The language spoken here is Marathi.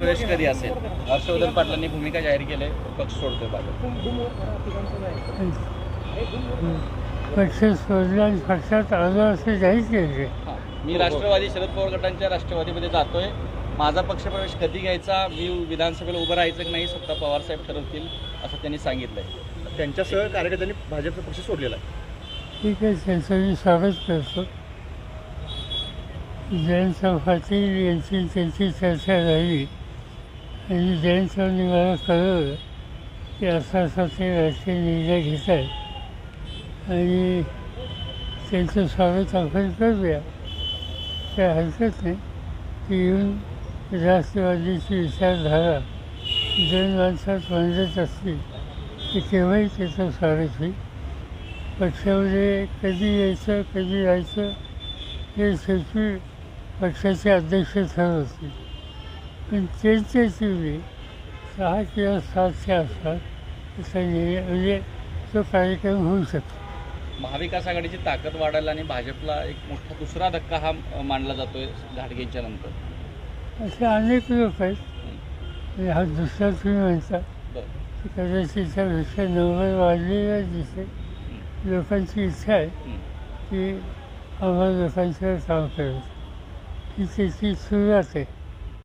प्रवेश कधी असेल? हर्षवर्धन पाटलांनी भूमिका जाहीर केली पक्ष सोडतोय पक्ष सोडला पक्षात आलो असं जाहीर केले हां. मी राष्ट्रवादी शरद पवार गटांच्या राष्ट्रवादीमध्ये जातोय. माझा पक्षप्रवेश कधी घ्यायचा? मी विधानसभेला उभं राहायचं की नाही? स्वतः पवारसाहेब ठरवतील असं त्यांनी सांगितलंय. त्यांच्यासह कार्यकर्त्यांनी भाजपचा पक्ष सोडलेला आहे. ठीक आहे त्यांचं मी स्वागत करतो. जयंत पाटील यांची त्यांची चर्चा झाली. आणि जयंत चव्हाणांनी मला कळवलं की असा असा ते राजकीय निर्णय घेत आहेत आणि त्यांचं स्वागत आपण करूया. काय हरकत नाही की येऊन राष्ट्रवादीची विचारधारा जन माणसात मांडत असतील तर केव्हाही त्याचं स्वागत होईल. पक्षामध्ये कधी यायचं कधी जायचं हे शेवटी पक्षाचे अध्यक्ष ठरवतील. पण त्यांच्याची सहा किंवा सातच्या आसपास असा निर्णय म्हणजे तो कार्यक्रम होऊ शकतो. महाविकास आघाडीची ताकद वाढायला आणि भाजपला एक मोठा दुसरा धक्का हा मानला जातोय घाटगेंच्या नंतर. असे अनेक लोक आहेत. हा दुसरा तुम्ही म्हणता. कदाचित त्यापेक्षा नंबर वाढलेला दिसेल. लोकांची इच्छा आहे. की आम्हाला लोकांचं काम करायचं. ही त्याची सुरुवात आहे.